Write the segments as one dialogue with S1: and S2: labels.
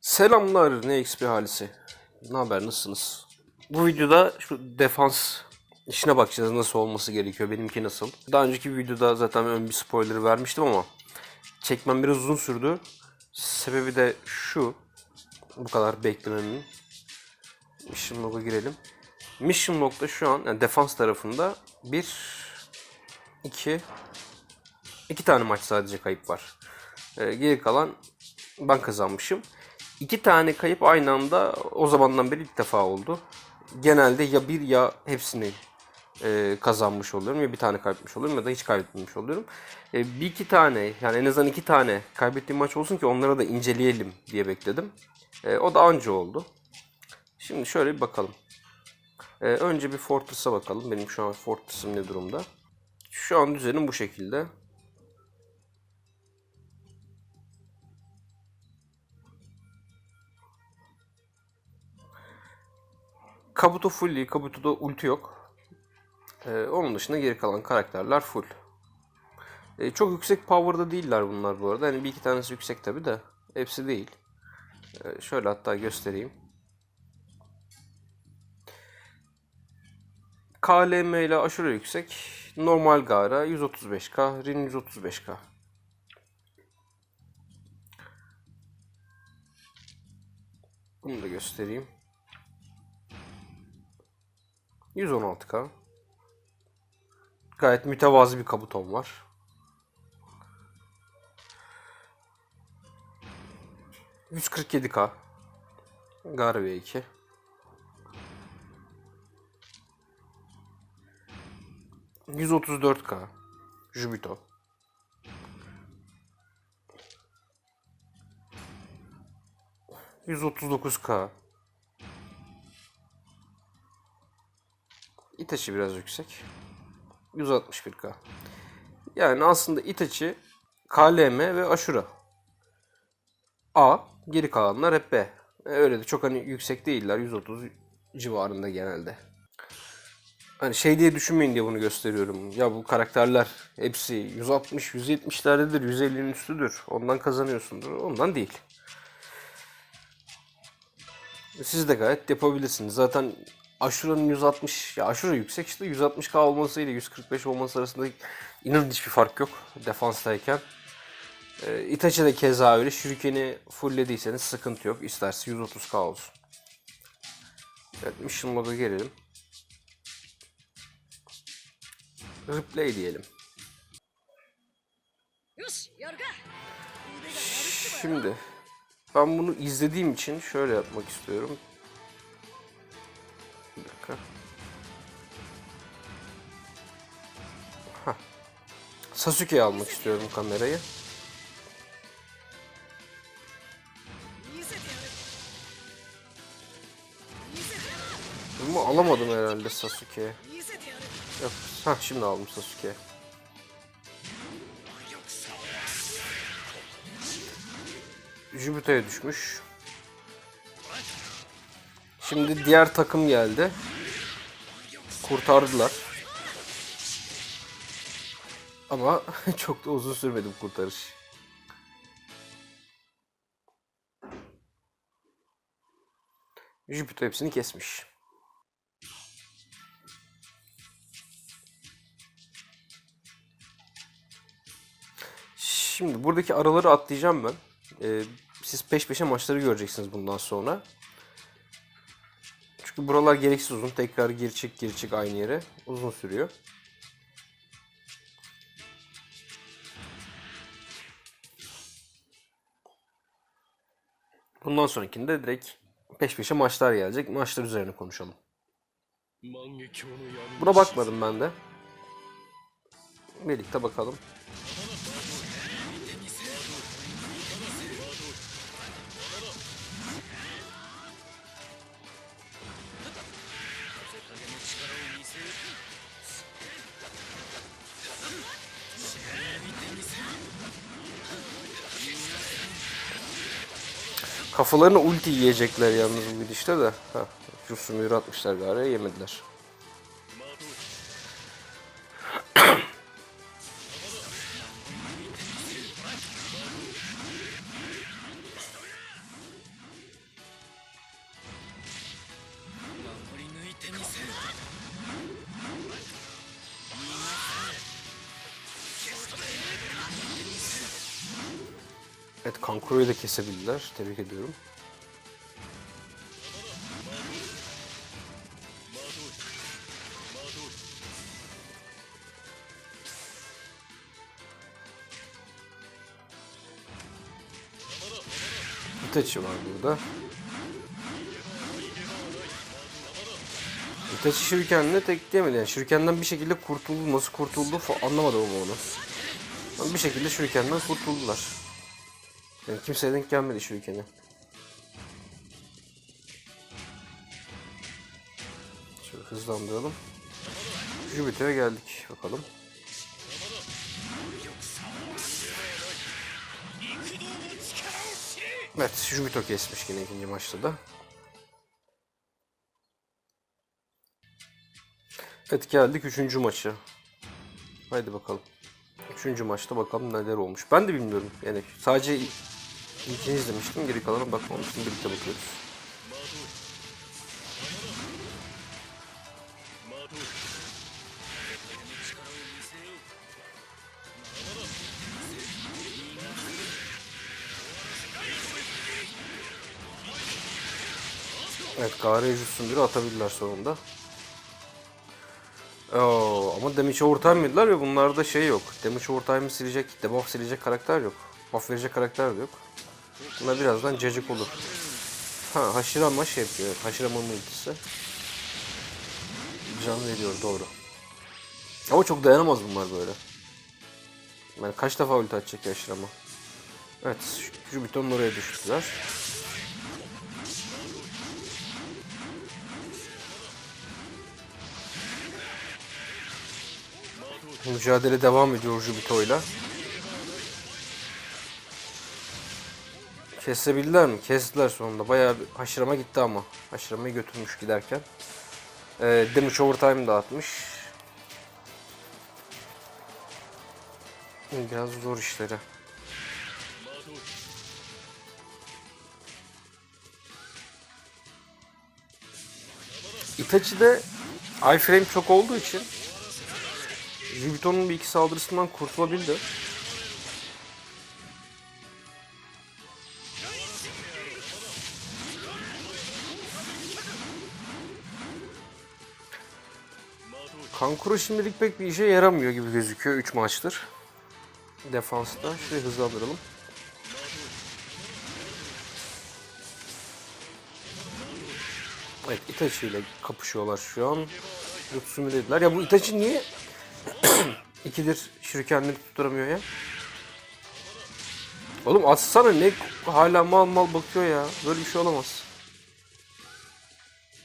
S1: Selamlar ne XP halisi. Ne haber nasılsınız? Bu videoda şu defans işine bakacağız nasıl olması gerekiyor benimki nasıl. Daha önceki videoda zaten ön bir spoiler vermiştim ama çekmem biraz uzun sürdü. Sebebi de şu. Bu kadar beklememin. Mission log'a girelim. Mission log'da şu an yani defans tarafında bir iki iki tane maç sadece kayıp var. Ee, geri kalan ben kazanmışım. İki tane kayıp aynı anda o zamandan beri ilk defa oldu. Genelde ya bir ya hepsini e, kazanmış oluyorum ya bir tane kaybetmiş oluyorum ya da hiç kaybetmemiş oluyorum. E, bir iki tane yani en azından iki tane kaybettiğim maç olsun ki onlara da inceleyelim diye bekledim. E, o da anca oldu. Şimdi şöyle bir bakalım. E, önce bir Fortress'a bakalım. Benim şu an Fortress'ım ne durumda? Şu an düzenim bu şekilde. Kabuto full. Kabuto'da ulti yok. Ee, onun dışında geri kalan karakterler full. Ee, çok yüksek power'da değiller bunlar bu arada. Hani bir iki tanesi yüksek tabi de. Hepsi değil. Ee, şöyle hatta göstereyim. KLM ile aşırı yüksek. Normal Gara 135k, Rin 135k. Bunu da göstereyim. 116k. Gayet mütevazı bir kabuton var. ...147k. Garve 2. ...134k. Jubito. ...139k. Itachi biraz yüksek. 161k. Yani aslında Itachi, KLM ve Ashura. A. Geri kalanlar hep B. E, Öyle de çok hani yüksek değiller. 130 civarında genelde. Hani şey diye düşünmeyin diye bunu gösteriyorum. Ya bu karakterler hepsi 160, 170'lerdedir, 150'nin üstüdür. Ondan kazanıyorsundur. Ondan değil. Siz de gayet yapabilirsiniz. Zaten Aşura'nın 160 ya Aşura yüksek işte 160k olması ile 145 olması arasında inanın hiçbir fark yok defanstayken. E, Itachi de keza öyle. Shuriken'i fullediyseniz sıkıntı yok. İsterse 130k olsun. Evet Mission Mod'a gelelim. Replay diyelim. Şimdi ben bunu izlediğim için şöyle yapmak istiyorum. Bir dakika. Heh. Almak istiyorum kamerayı. Ama alamadım herhalde Sasuke. Yok. Heh, şimdi aldım Sasuke. Jupiter'e düşmüş. Şimdi diğer takım geldi. Kurtardılar. Ama çok da uzun sürmedi bu kurtarış. Jupiter hepsini kesmiş. Şimdi buradaki araları atlayacağım ben. Ee, siz peş peşe maçları göreceksiniz bundan sonra. Çünkü buralar gereksiz uzun. Tekrar gir çık gir çık aynı yere. Uzun sürüyor. Bundan sonrakinde direkt peş peşe maçlar gelecek. Maçlar üzerine konuşalım. Buna bakmadım ben de. Birlikte bakalım. Kafalarına ulti yiyecekler yalnız bu gidişte de. Ha, Jutsu mühür atmışlar yemediler. Kankuro'yu da kesebildiler. Tebrik ediyorum. Itachi var burada. Itachi Shuriken'le tek diyemedi yani. Shuriken'den bir şekilde kurtuldu. Nasıl kurtuldu anlamadım ama onu. Bir şekilde Shuriken'den kurtuldular. Yani kimseye denk gelmedi Shuriken'e. Şöyle hızlandıralım. Jupiter'e geldik bakalım. Evet, Jupiter kesmiş yine ikinci maçta da. Evet geldik üçüncü maça. Haydi bakalım. Üçüncü maçta bakalım neler olmuş. Ben de bilmiyorum. Yani sadece ilkini izlemiştim. Geri kalanına bakmamıştım. Birlikte bakıyoruz. Evet Gare Jutsu'nu biri atabildiler sonunda. Oo, ama damage overtime'ydılar ve bunlarda şey yok. Damage overtime'ı silecek, debuff silecek karakter yok. Buff verecek karakter de yok. Bunlar birazdan cacık olur. Ha Hashirama şey yapıyor. Hashirama'nın ultisi. Can veriyor doğru. Ama çok dayanamaz bunlar böyle. Yani kaç defa ulti atacak ya Hashirama. Evet Jupiter'ın oraya düştüler. Mücadele devam ediyor Jubito'yla. Kesebildiler mi? Kestiler sonunda. Bayağı bir haşırama gitti ama. Haşıramayı götürmüş giderken. Ee, damage overtime dağıtmış. Biraz zor işleri. Itachi'de iframe çok olduğu için Jubito'nun bir iki saldırısından kurtulabildi. Kankuro şimdilik pek bir işe yaramıyor gibi gözüküyor 3 maçtır. Defansta. Şurayı hızlandıralım. Evet Itachi ile kapışıyorlar şu an. Yutsumi dediler. Ya bu Itachi niye ikidir şurikenleri tutturamıyor ya? Oğlum atsana ne hala mal mal bakıyor ya. Böyle bir şey olamaz.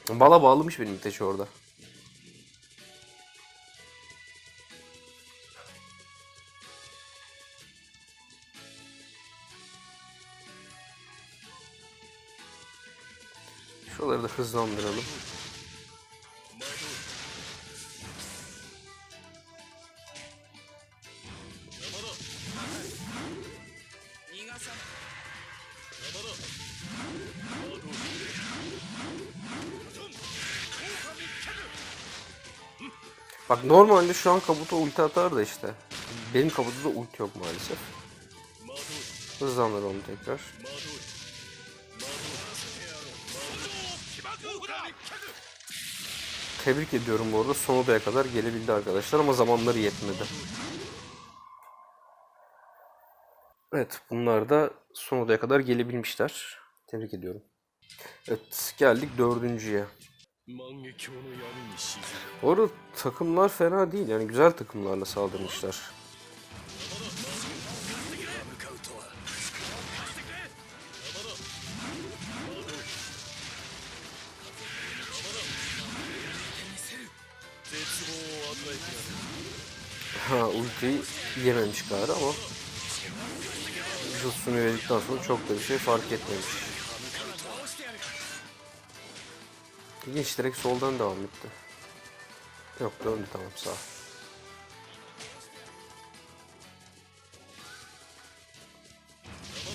S1: Bala bağlamış benim Itachi orada. Şuraları da hızlandıralım. Bak normalde şu an Kabuto ulti atar da işte. Benim Kabuto'da ulti yok maalesef. Hızlandıralım tekrar. Tebrik ediyorum bu arada. Son odaya kadar gelebildi arkadaşlar ama zamanları yetmedi. Evet bunlar da son odaya kadar gelebilmişler. Tebrik ediyorum. Evet geldik dördüncüye. Bu arada takımlar fena değil. Yani güzel takımlarla saldırmışlar. Ha ultiyi yememiş gari ama Jutsu'nu verdikten sonra çok da bir şey fark etmemiş. İlginç direkt soldan devam etti. Yok döndü tamam sağ.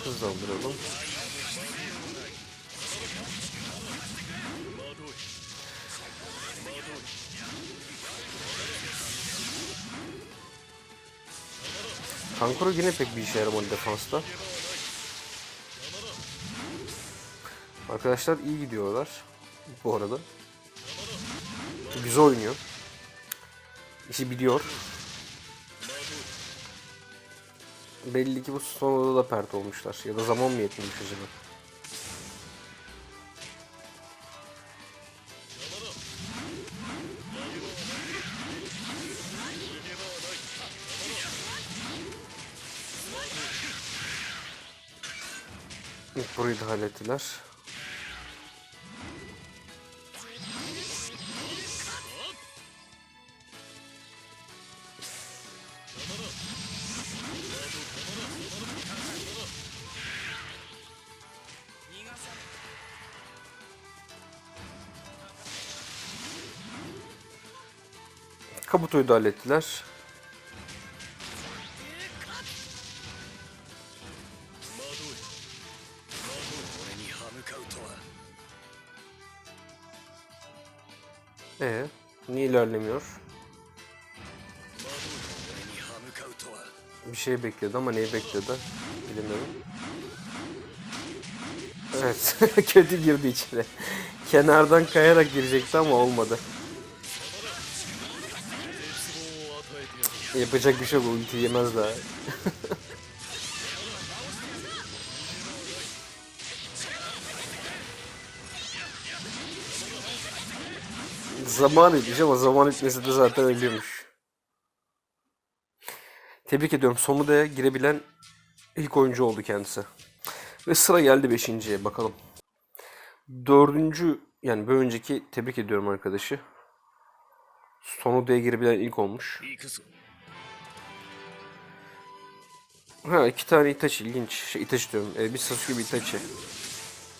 S1: Hızlandıralım. Kankuro yine pek bir işe yaramadı defansta. Arkadaşlar iyi gidiyorlar bu arada. Güzel oynuyor. İşi biliyor. Belli ki bu son odada pert olmuşlar ya da zaman mı yetmemiş acaba? İlk burayı da hallettiler. Kabuto'yu da hallettiler. şey bekliyordu ama neyi bekliyordu bilmiyorum. Evet kötü girdi içeri. Kenardan kayarak girecekti ama olmadı. Yapacak bir şey yok ulti yemez daha. zaman etmiş ama zaman etmesi de zaten ölüyormuş. Tebrik ediyorum. Somuda'ya girebilen ilk oyuncu oldu kendisi. Ve sıra geldi 5.ye bakalım. Dördüncü yani bir önceki tebrik ediyorum arkadaşı. Son odaya girebilen ilk olmuş. Ha iki tane Itachi ilginç. Şey, Itachi diyorum. E, bir Sasuke bir Itachi.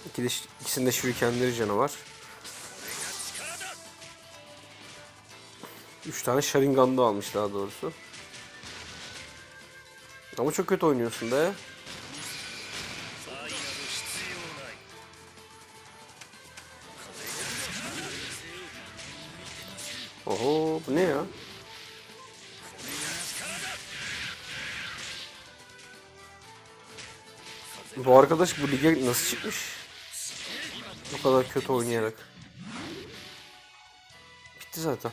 S1: İki de, ikisinde şurikenleri canavar. Üç tane Sharingan'da almış daha doğrusu. Ama çok kötü oynuyorsun be. Oho bu ne ya? Bu arkadaş bu lige nasıl çıkmış? Bu kadar kötü oynayarak. Bitti zaten.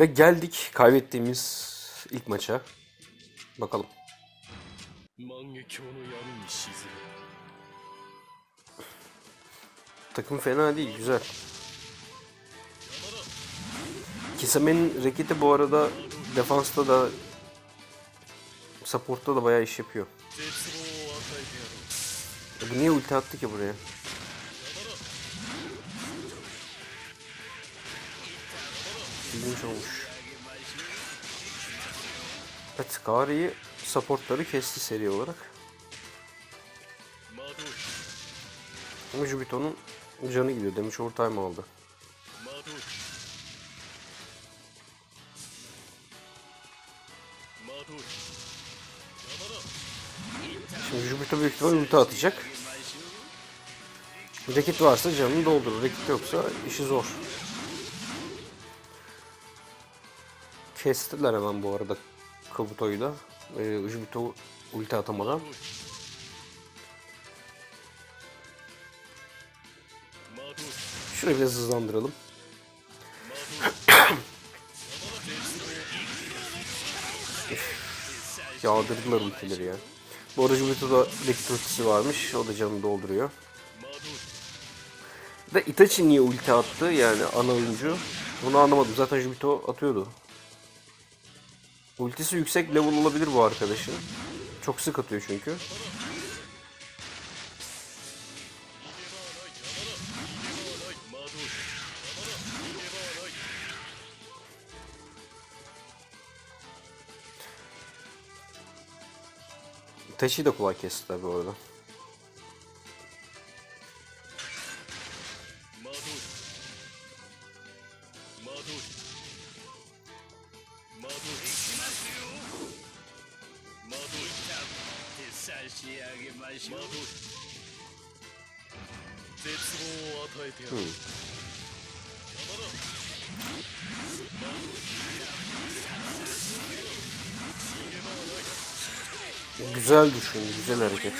S1: Ve geldik kaybettiğimiz ilk maça. Bakalım. Takım fena değil, güzel. Kisame'nin reketi bu arada defansta da supportta da bayağı iş yapıyor. Bu niye ulti attı ki buraya? İlginç olmuş. Evet Kari'yi supportları kesti seri olarak. Ama Jubito'nun canı gidiyor. Demiş overtime aldı. Şimdi Jubito büyük ihtimal ulti atacak. Rekit varsa canını doldurur. Rekit yoksa işi zor. Kestiler hemen bu arada Kabuto'yu da. Ee, Jubito ulti atamadan. Şurayı biraz hızlandıralım. Yağdırdılar ultileri ya. Bu arada Jubito'da elektrik ultisi varmış. O da canını dolduruyor. Ve Itachi niye ulti attı yani ana oyuncu? Bunu anlamadım. Zaten Jubito atıyordu. Ultisi yüksek level olabilir bu arkadaşın. Çok sık atıyor çünkü. Itachi'yi de kolay kesti tabi orada. Güzel düşün, güzel hareket.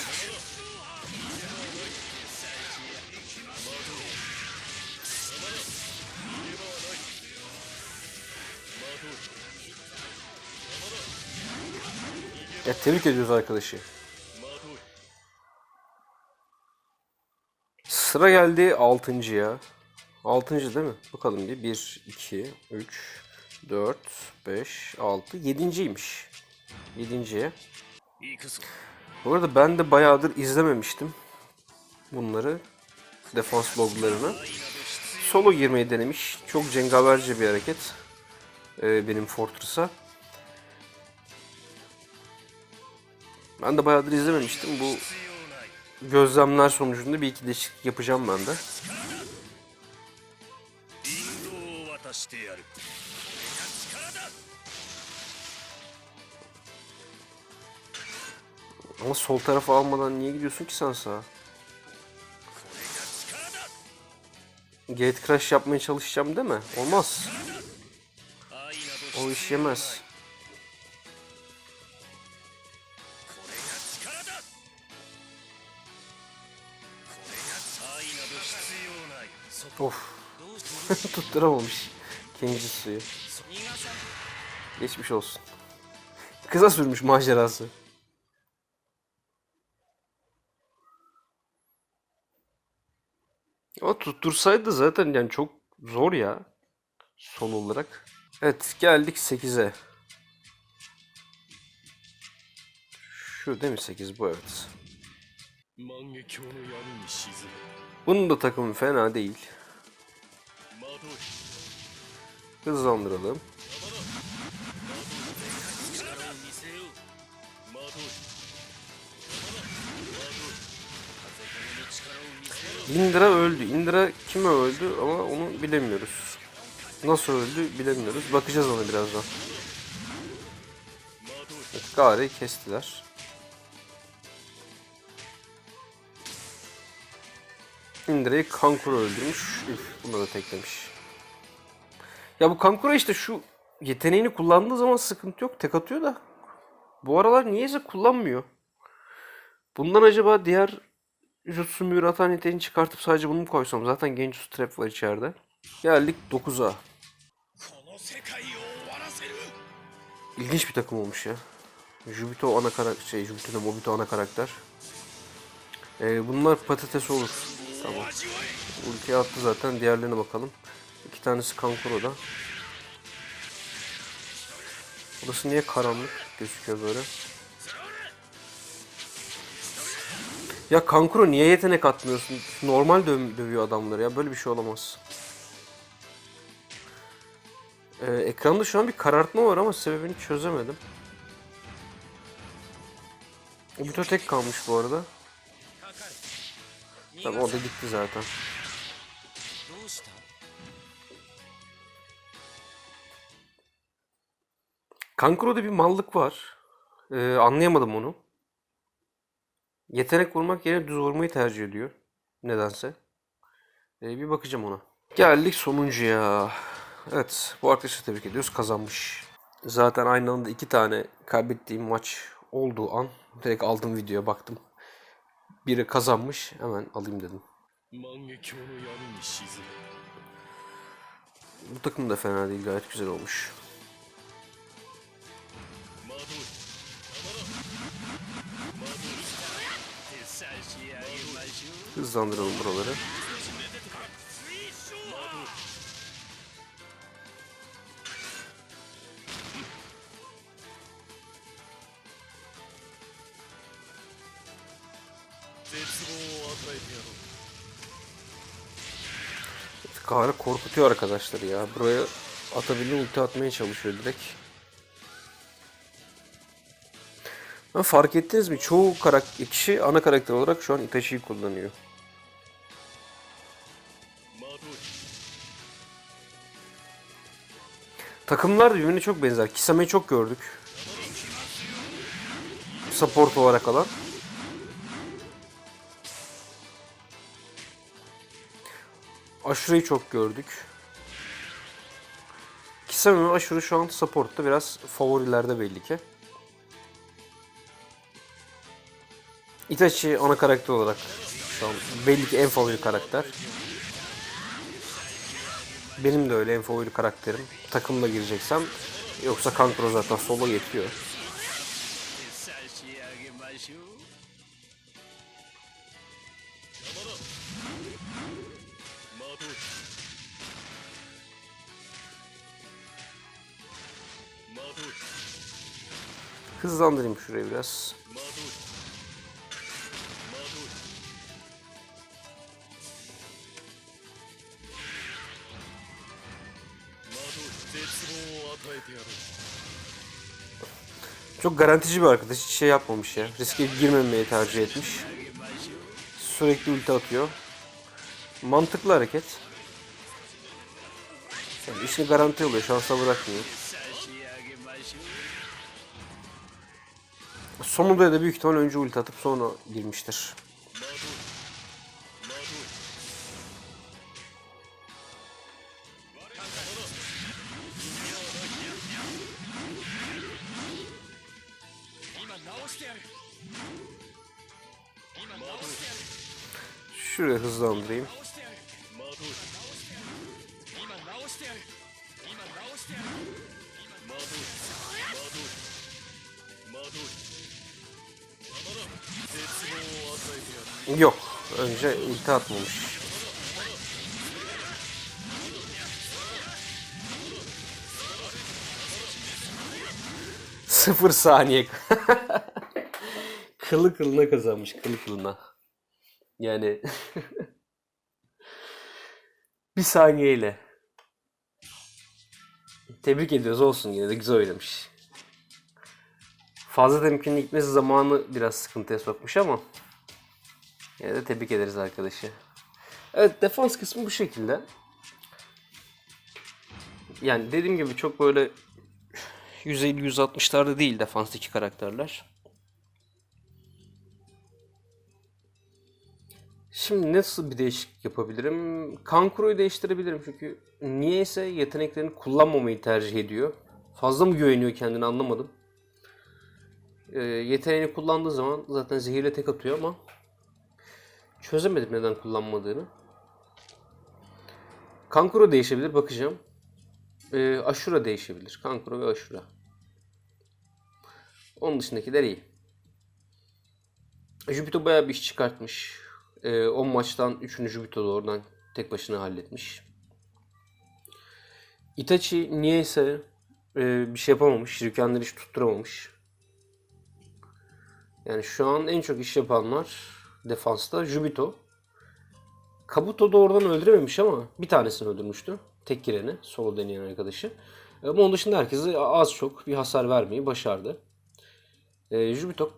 S1: Ya tebrik ediyoruz arkadaşı. Sıra geldi 6.ya. 6. değil mi? Bakalım bir. 1, 2, 3, 4, 5, 6. 7.ymiş. 7.ye. Bu arada ben de bayağıdır izlememiştim bunları. Defans loglarını. Solo girmeyi denemiş. Çok cengaverce bir hareket. Ee, benim Fortress'a. Ben de bayağıdır izlememiştim. Bu gözlemler sonucunda bir iki değişiklik yapacağım ben de. Ama sol tarafı almadan niye gidiyorsun ki sen sağa? Gate crash yapmaya çalışacağım değil mi? Olmaz. O iş yemez. Of. Tutturamamış. Kenji suyu. Geçmiş olsun. Kıza sürmüş macerası. Ama tuttursaydı zaten yani çok zor ya. Son olarak. Evet geldik 8'e. Şu değil mi 8 bu evet. Bunun da takımı fena değil. Hızlandıralım. Indra öldü. Indra kime öldü ama onu bilemiyoruz. Nasıl öldü bilemiyoruz. Bakacağız ona birazdan. Evet, Gare'yi kestiler. Indra'yı Kankur öldürmüş. Üf, bunu da teklemiş. Ya bu Kankura işte şu yeteneğini kullandığı zaman sıkıntı yok. Tek atıyor da. Bu aralar niyeyse kullanmıyor. Bundan acaba diğer Jutsu'nun bir atan çıkartıp sadece bunu mu koysam? Zaten Genjutsu Trap var içeride. Geldik 9'a. İlginç bir takım olmuş ya. Jubito ana karakter, şey Jubito ne Mobito ana karakter. Ee, bunlar patates olur. Tamam. Ultiye attı zaten. Diğerlerine bakalım. İki tanesi Kankuro'da. Burası niye karanlık gözüküyor böyle? Ya Kankuro niye yetenek atmıyorsun? Normal döv dövüyor adamları ya. Böyle bir şey olamaz. Ee, ekranda şu an bir karartma var ama sebebini çözemedim. Obito tek kalmış bu arada. Tamam o da gitti zaten. Kankuro'da bir mallık var. Ee, anlayamadım onu. Yetenek vurmak yerine düz vurmayı tercih ediyor. Nedense. Ee, bir bakacağım ona. Geldik sonuncuya. Evet bu arkadaşı tebrik ediyoruz. Kazanmış. Zaten aynı anda iki tane kaybettiğim maç olduğu an direkt aldım videoya baktım. Biri kazanmış hemen alayım dedim. Bu takım da fena değil gayet güzel olmuş. Hızlandıralım buraları. Kahve korkutuyor arkadaşlar ya. Buraya atabildiği ulti atmaya çalışıyor direkt. Ama fark ettiniz mi? Çoğu karakter, kişi ana karakter olarak şu an Itachi'yi kullanıyor. Takımlar da birbirine çok benzer. Kisame'yi çok gördük. Support olarak alan. Aşure'yi çok gördük. Kisame ve Aşure şu an support'ta biraz favorilerde belli ki. Itachi ana karakter olarak şu an belli ki en favori karakter. Benim de öyle en favori karakterim. Takımla gireceksem yoksa Kankuro zaten solo yetiyor. Hızlandırayım şurayı biraz. Çok garantici bir arkadaş. Hiç şey yapmamış ya. Riske girmemeyi tercih etmiş. Sürekli ulti atıyor. Mantıklı hareket. Yani işini garanti oluyor. Şansa bırakmıyor. Sonunda da büyük ihtimal önce ulti atıp sonra girmiştir.
S2: やる
S1: Yok. Önce ulti atmamış. Sıfır saniye. kılı kılına kazanmış. Kılı kılına. Yani bir saniyeyle. Tebrik ediyoruz olsun yine de güzel oynamış. Fazla temkinli gitmesi zamanı biraz sıkıntıya sokmuş ama Yine de tebrik ederiz arkadaşı. Evet defans kısmı bu şekilde. Yani dediğim gibi çok böyle 150-160'larda değil defanstaki karakterler. Şimdi nasıl bir değişiklik yapabilirim? Kankuro'yu değiştirebilirim çünkü niyeyse yeteneklerini kullanmamayı tercih ediyor. Fazla mı güveniyor kendini anlamadım. Ee, yeteneğini kullandığı zaman zaten zehirle tek atıyor ama Çözemedim neden kullanmadığını. Kankuro değişebilir bakacağım. Ee, Ashura değişebilir. Kankuro ve Ashura. Onun dışındakiler iyi. Jupiter bayağı bir iş çıkartmış. Ee, 10 maçtan 3'ünü Jupiter oradan tek başına halletmiş. Itachi niyeyse e, bir şey yapamamış. Shurikenleri hiç tutturamamış. Yani şu an en çok iş yapanlar defansta Jubito. Kabuto doğrudan öldürememiş ama bir tanesini öldürmüştü. Tek gireni, solo deneyen arkadaşı. Ama onun dışında herkese az çok bir hasar vermeyi başardı. E, Jubito,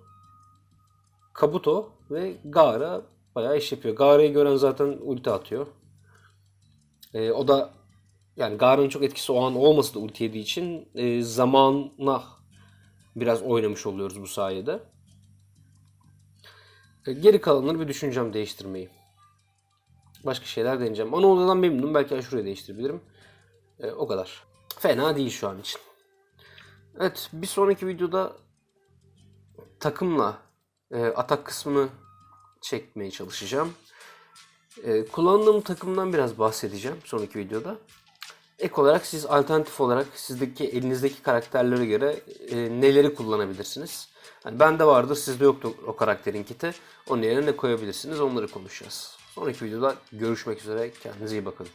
S1: Kabuto ve Gaara bayağı iş yapıyor. Gaara'yı gören zaten ulti atıyor. E, o da yani Gaara'nın çok etkisi o an olmasa da ulti yediği için e, zamana biraz oynamış oluyoruz bu sayede. E, Geri kalanları bir düşüneceğim değiştirmeyi. Başka şeyler deneyeceğim. Ana odadan memnunum. Belki Ashura'yı değiştirebilirim. E, o kadar. Fena değil şu an için. Evet bir sonraki videoda takımla e, atak kısmını çekmeye çalışacağım. E, kullandığım takımdan biraz bahsedeceğim sonraki videoda. Ek olarak siz alternatif olarak sizdeki elinizdeki karakterlere göre e, neleri kullanabilirsiniz? Hani bende vardır sizde yoktur o karakterin kiti. Onun yerine ne koyabilirsiniz onları konuşacağız. Sonraki videoda görüşmek üzere. Kendinize iyi bakın.